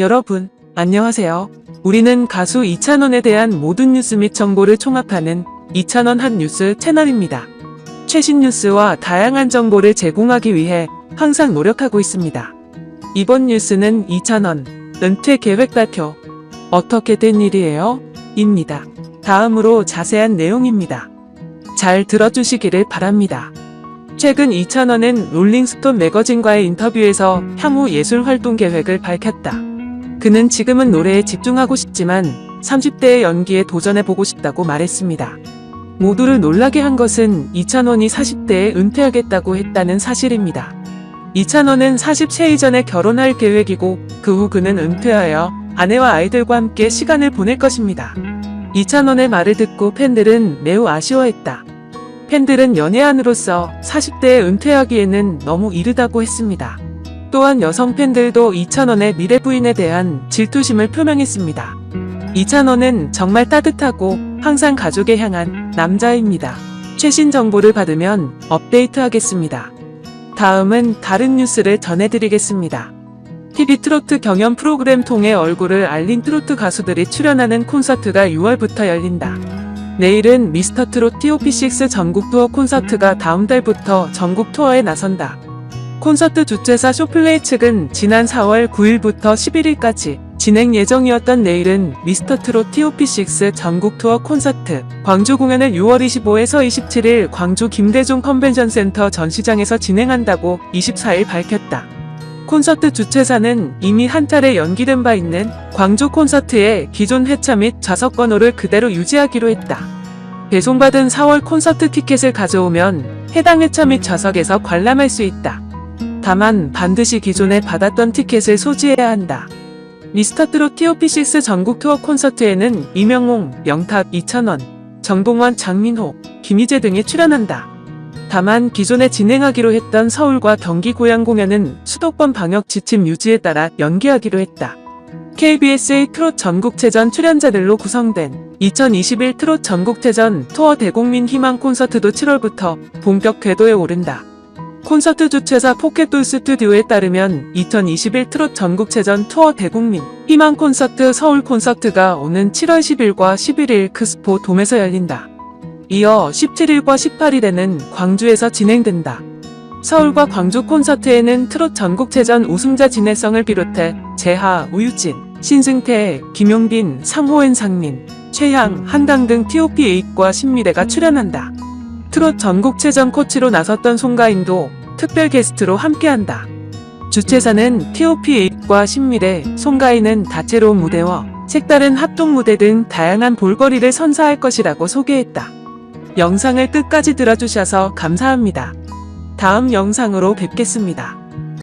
여러분, 안녕하세요. 우리는 가수 이찬원에 대한 모든 뉴스 및 정보를 총합하는 이찬원 한 뉴스 채널입니다. 최신 뉴스와 다양한 정보를 제공하기 위해 항상 노력하고 있습니다. 이번 뉴스는 이찬원 은퇴 계획 발표. 어떻게 된 일이에요? 입니다. 다음으로 자세한 내용입니다. 잘 들어주시기를 바랍니다. 최근 이찬원은 롤링스톤 매거진과의 인터뷰에서 향후 예술 활동 계획을 밝혔다. 그는 지금은 노래에 집중하고 싶지만 30대의 연기에 도전해보고 싶다고 말했습니다. 모두를 놀라게 한 것은 이찬원이 40대에 은퇴하겠다고 했다는 사실입니다. 이찬원은 40세 이전에 결혼할 계획이고 그 후 그는 은퇴하여 아내와 아이들과 함께 시간을 보낼 것입니다. 이찬원의 말을 듣고 팬들은 매우 아쉬워했다. 팬들은 연예안으로서 40대에 은퇴하기에는 너무 이르다고 했습니다. 또한 여성 팬들도 이찬원의 미래 부인에 대한 질투심을 표명했습니다. 이찬원은 정말 따뜻하고 항상 가족에 향한 남자입니다. 최신 정보를 받으면 업데이트하겠습니다. 다음은 다른 뉴스를 전해드리겠습니다. TV 트로트 경연 프로그램 통해 얼굴을 알린 트로트 가수들이 출연하는 콘서트가 6월부터 열린다. 내일은 미스터 트롯 TOP6 전국 투어 콘서트가 다음 달부터 전국 투어에 나선다. 콘서트 주최사 쇼플레이 측은 지난 4월 9일부터 11일까지 진행 예정이었던 내일은 미스터 트롯 TOP6 전국 투어 콘서트 광주 공연을 6월 25에서 27일 광주 김대중 컨벤션 센터 전시장에서 진행한다고 24일 밝혔다. 콘서트 주최사는 이미 한 차례 연기된 바 있는 광주 콘서트의 기존 회차 및 좌석 번호를 그대로 유지하기로 했다. 배송받은 4월 콘서트 티켓을 가져오면 해당 회차 및 좌석에서 관람할 수 있다. 다만 반드시 기존에 받았던 티켓을 소지해야 한다. 미스터트롯 TOP6 전국 투어 콘서트에는 이명웅, 영탁, 이찬원, 정동원, 장민호, 김희재 등이 출연한다. 다만 기존에 진행하기로 했던 서울과 경기 고양 공연은 수도권 방역 지침 유지에 따라 연기하기로 했다. KBS의 트롯 전국체전 출연자들로 구성된 2021 트롯 전국체전 투어 대국민 희망 콘서트도 7월부터 본격 궤도에 오른다. 콘서트 주최사 포켓돌 스튜디오에 따르면 2021 트롯 전국체전 투어 대국민 희망 콘서트 서울 콘서트가 오는 7월 10일과 11일 크스포 돔에서 열린다. 이어 17일과 18일에는 광주에서 진행된다. 서울과 광주 콘서트에는 트롯 전국체전 우승자 진해성을 비롯해 재하, 우유진, 신승태, 김용빈, 상호엔 상민, 최향, 한강 등 TOP8과 신미래가 출연한다. 트롯 전국체전 코치로 나섰던 송가인도 특별 게스트로 함께한다. 주최사는 TOP8과 신미래, 송가인은 다채로운 무대와 색다른 합동 무대 등 다양한 볼거리를 선사할 것이라고 소개했다. 영상을 끝까지 들어주셔서 감사합니다. 다음 영상으로 뵙겠습니다.